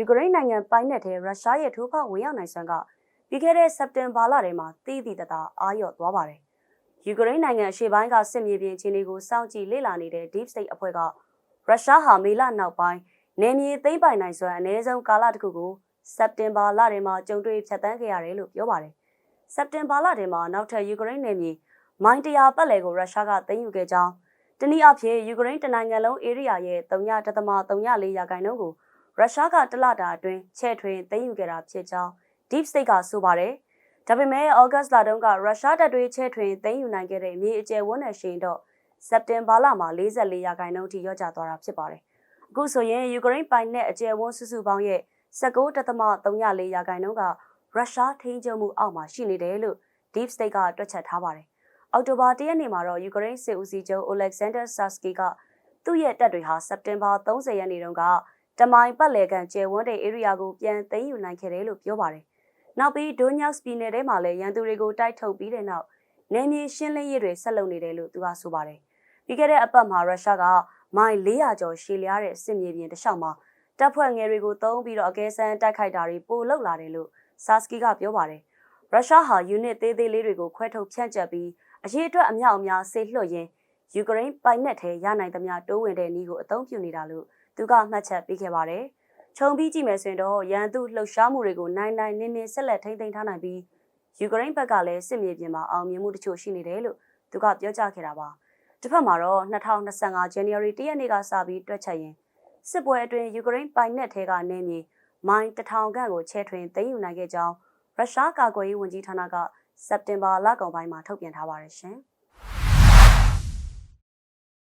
ယူကရိန်းနိုင်ငံပိုင်နက်ထဲရုရှားရဲ့ထိုးဖောက်ဝင်ရောက်နိုင်စွမ်းကပြီးခဲ့တဲ့စက်တင်ဘာလထဲမှာတည်တည်တသာအာရုံသွားပါတယ်။ယူကရိန်းနိုင်ငံအရှေ့ပိုင်းကစစ်မြေပြင်အခြေအနေကိုစောင့်ကြည့်လေ့လာနေတဲ့ Deep State အဖွဲ့ကရုရှားဟာမေလနောက်ပိုင်းနေမြေသိမ့်ပိုင်နိုင်စွမ်းအနည်းဆုံးကာလတစ်ခုကိုစက်တင်ဘာလထဲမှာကြုံတွေ့ဖြတ်တန်းခဲ့ရတယ်လို့ပြောပါတယ်။စက်တင်ဘာလထဲမှာနောက်ထပ်ယူကရိန်းနယ်မြေမိုင်းတရာပတ်လည်ကိုရုရှားကသိမ်းယူခဲ့ကြောင်းတနည်းအားဖြင့်ယူကရိန်းတနိုင်ငံလုံးဧရိယာရဲ့3.34ရာခိုင်နှုန်းကို ရုရှားကတလတာအတွင်းချဲ့ထွင်သိမ်းယူခဲ့တာဖြစ်ကြောင်း Deep State ကဆိုပါတယ်။ဒါပေမဲ့ဩဂတ်စ်လတုန်းကရုရှားတပ်တွေချဲ့ထွင်သိမ်းယူနိုင်ခဲ့တဲ့မြေအကျယ်ဝန်းနဲ့ရှိရင်တော့စက်တင်ဘာလမှာ44ရာခိုင်နှုန်းထိရော့ကျသွားတာဖြစ်ပါတယ်။အခုဆိုရင်ယူကရိန်းပိုင်နဲ့အကျယ်ဝန်းစုစုပေါင်းရဲ့19.34ရာခိုင်နှုန်းကရုရှားထိန်းချုပ်မှုအောက်မှာရှိနေတယ်လို့ Deep State ကတွက်ချက်ထားပါတယ်။အောက်တိုဘာ၁ရက်နေ့မှာတော့ယူကရိန်းစစ်ဦးစီးချုပ် Alexander Sarsky ကသူ့ရဲ့တပ်တွေဟာစက်တင်ဘာ30ရက်နေ့တုန်းက တမိုင်ပတ်လည်ကန်ကျယ်ဝန်းတဲ့ area ကိုပြန်သိမ်းယူနိုင်ခဲ့တယ်လို့ပြောပါတယ်။နောက်ပြီးဒိုညောက်စ်ပြည်နယ်ထဲမှာလည်းရန်သူတွေကိုတိုက်ထုတ်ပြီးတဲ့နောက်နယ်မြေရှင်းလင်းရေးတွေဆက်လုပ်နေတယ်လို့သူကဆိုပါတယ်။ပြီးခဲ့တဲ့အပတ်မှာရုရှားကမိုင်400ကျော်ရှည်လျားတဲ့စစ်မြေပြင်တစ်လျှောက်မှာတပ်ဖွဲ့ငယ်တွေကိုတုံးပြီးတော့အကဲဆန်းတိုက်ခိုက်တာတွေပိုလုပ်လာတယ်လို့ဆာစကီကပြောပါတယ်။ရုရှားဟာယူနစ်သေးသေးလေးတွေကိုခွဲထုတ်ဖြန့်ကျက်ပြီးအရေးအတွက်အမြောက်အများဆေးလွှတ်ရင်း ယူကရိန်းပိုင်နက်ထဲရနိုင်သမျှတိုးဝင်တဲ့နည်းကိုအသုံးပြုနေတာလို့သူကမှတ်ချက်ပေးခဲ့ပါတယ်။ခြုံပြီးကြည့်မယ်ဆိုရင်တော့ရန်သူလှုပ်ရှားမှုတွေကိုနိုင်နိုင်နင်းနင်းဆက်လက်ထိန်းသိမ်းထားနိုင်ပြီးယူကရိန်းဘက်ကလည်းစစ်မြေပြင်မှာအောင်မြင်မှုတချို့ရှိနေတယ်လို့သူကပြောကြားခဲ့တာပါ။တစ်ဖက်မှာတော့2025 January 1ရက်နေ့ကစပြီးတွက်ချက်ရင်စစ်ပွဲအတွင်းယူကရိန်းပိုင်နက်ထဲကနေမြေမိုင်းတထောင်ခန့်ကိုချဲထွင်သိမ်းယူနိုင်ခဲ့ကြောင်းရုရှားကာကွယ်ရေးဝန်ကြီးဌာနကစက်တင်ဘာလကုန်ပိုင်းမှာထုတ်ပြန်ထားပါတယ်ရှင်။